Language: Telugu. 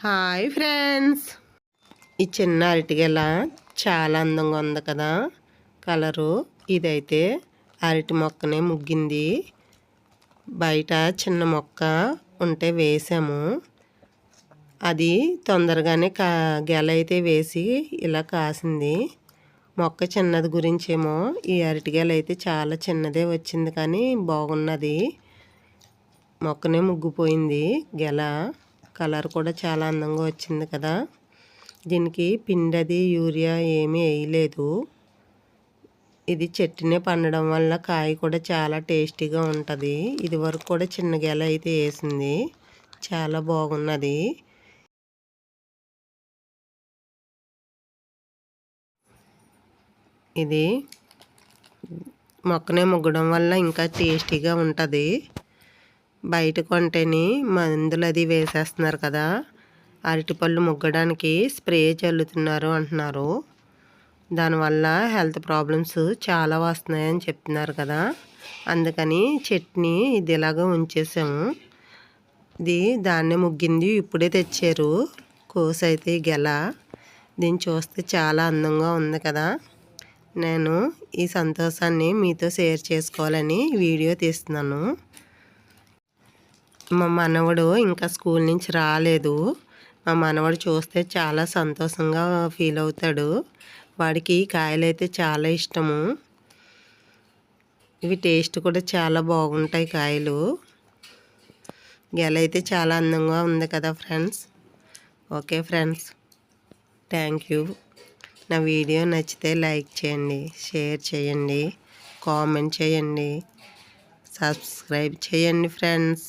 Hi friends. ఈ చిన్న అరటిగెల చాలా అందంగా ఉంది కదా. కలరు ఇదైతే అరటి మొక్కనే ముగ్గింది. బయట చిన్న మొక్క ఉంటే వేసాము. అది తొందరగానే కా గెల అయితే వేసి ఇలా కాసింది. మొక్క చిన్నది గురించేమో ఈ అరటిగెల అయితే చాలా చిన్నదే వచ్చింది కానీ బాగున్నది. మొక్కనే ముగ్గిపోయింది గెల. కలర్ కూడా చాలా అందంగా వచ్చింది కదా. దీనికి పిండది యూరియా ఏమీ వేయలేదు. ఇది చెట్టునే పండడం వల్ల కాయ కూడా చాలా టేస్టీగా ఉంటుంది. ఇది వరకు కూడా చిన్న గెల అయితే వేసింది. చాలా బాగున్నది. ఇది మొక్కనే ముగ్గడం వల్ల ఇంకా టేస్టీగా ఉంటుంది. బయట కొంటేని మందులు అది వేసేస్తున్నారు కదా. అరటిపళ్ళు ముగ్గడానికి స్ప్రే చల్లుతున్నారు అంటున్నారు. దానివల్ల హెల్త్ ప్రాబ్లమ్స్ చాలా వస్తున్నాయని చెప్తున్నారు కదా. అందుకని చట్నీ ఇది ఇలాగ ఉంచేసాము. ఇది దాన్నే ముగ్గింది ఇప్పుడే తెచ్చారు. కోస అయితే గెల. దీన్ని చూస్తే చాలా అందంగా ఉంది కదా. నేను ఈ సంతోషాన్ని మీతో షేర్ చేసుకోవాలని వీడియో తీస్తున్నాను. మా మనవడు ఇంకా స్కూల్ నుంచి రాలేదు. మా మనవడు చూస్తే చాలా సంతోషంగా ఫీల్ అవుతాడు. వాడికి కాయలు అయితే చాలా ఇష్టము. ఇవి టేస్ట్ కూడా చాలా బాగుంటాయి కాయలు. గెల అయితే చాలా అందంగా ఉంది కదా friends. Okay friends. Thank you. నా వీడియో నచ్చితే లైక్ చేయండి షేర్ చేయండి కామెంట్ చేయండి సబ్స్క్రైబ్ చేయండి ఫ్రెండ్స్.